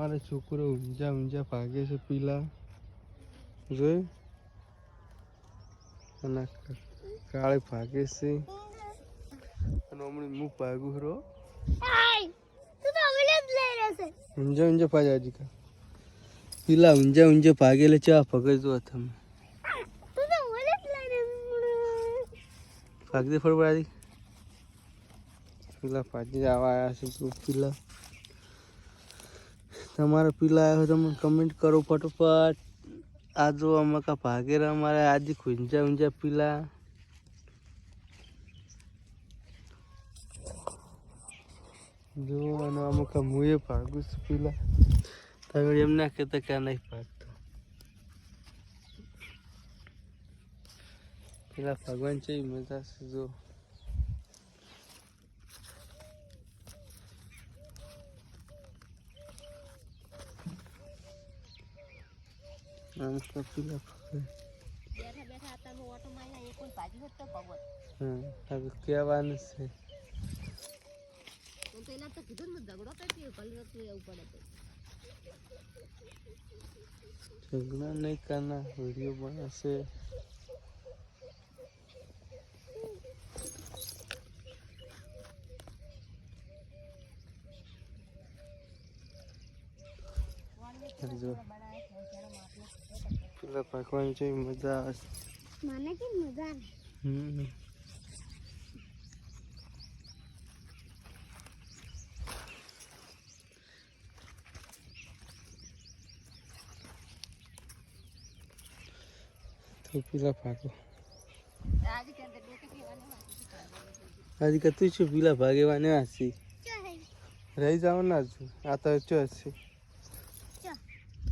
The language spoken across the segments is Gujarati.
અમારે છોકરો ઊંઝા ઊંઝા ભાગે છે પીલા. જોયું. અને કાળે ભાગે છે. અને હમણાં હું ભાગું ખરો. ઊંઝા ઊંઝા ભાગ્યા હજી કા. પીલા ઊંઝા ઊંઝા ભાગેલે ચા ભગજો તમે. તું દે ભાગદે ફરવાડી પીલા ભાજી આવા આવ્યા છે તું પીલા. તમારા પીલા આવ્યો તમે કમેન્ટ કરો ફટોફટ. આ જો અમે કા ભાગેરા અમારે. આજે ખૂંજા ઊંજા પીલા. જો અને અમે કા મુએ ભાગું છું પીલા. તમે એમ ના કહેતા કે આ નહીં ભાગતો. પેલા ભગવાન છે મજા છે, જો. આમ પેલા બેઠા બેઠા તમે ઓટો મારીને એ કોઈ ભાજી હોત તો ભગવાન હવે કહેવાનું છે તો એના તો કીધું ને ઝઘડો કરતી કલર તું પડે તો નહીં કરના વીડિયો બનાવશે જો પેલા પાકવાની છે મજા આવશે છે. મને કે મજા હમ. તો પેલા ભાગો. આજે કે છું પેલા ભાગેવાને રહી છું આ તો ચાલ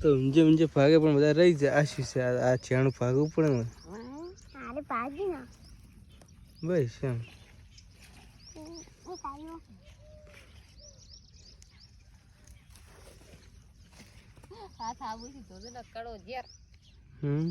તો ઊંજે ઊંજે ભાગે પણ બધા રહી જાય. આ શું છે? આ છેણું ભાગવું પડે ને? ભાઈ ભાગી ના. બસ એમ. હાથ આવું છે તો નકળો કડો હમ.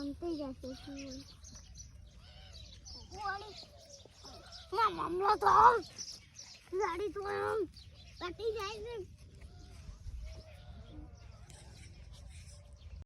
હમતી જશે શું વાળી માં તો ગાડી તો કટી જાય છે.